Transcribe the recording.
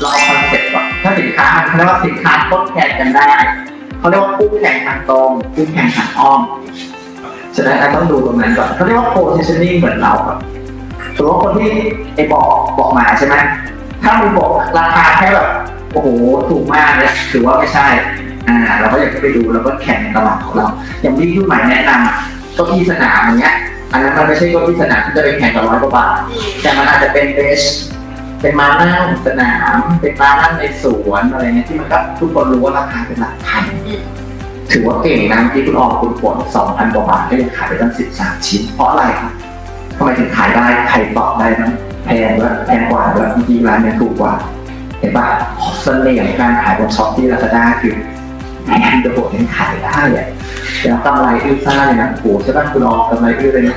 เรียกว่าสินค้าทดแทนกันได้เขาเรียกว่าคู่แข่งทางตรงคู่แข่งทางอ้อมฉะนั้นเราต้องดูตรงนั้นก่อนเขาเรียกว่า positioning เหมือนเราครับสมมติว่าคนที่ไอ้บอกบอกมาใช่ไหมถ้ามีบอกราคาแค่แบบโอ้โหถูกมากเนี่ยถือว่าไม่ใช่อ่าเราก็อยากจะไปดูแล้วก็แข่งในตลาดของเรา อย่างที่พี่ใหม่แนะนำก้าอี้สนามอย่างเงี้ยอันนั้นมันไม่ใช่ก้าอี้สนามที่จะไปแข่งกับร้อยกว่าบาทแต่มันอาจจะเป็นเบส เป็นม้านั่งสนาม เป็นม้านั่งในสวนอะไรเงี้ยที่มันก็ทุกคนรู้ว่าราคาเป็นหลักพันถือว่าเก่งนะที่คุณออกคุณผลสองพันกว่าบาทก็ยังขายไปตั้งสิบสามชิ้น เพราะอะไรครับทำไมถึงขายได้ใครตอบได้นะแพงแล้วแพงกว่าแล้วเมื่อกี้ร้านเนี้ยถูกกว่าเห็นปะเสน่ห์ของการขายบนช็อปที่ลาซาด้าคือแพงจะบอกยังขายได้อะแล้วกำไรอื้อซ่าเลยนะโอ้ใช่ป่ะคุณออกกำไรอื้อเลยนะ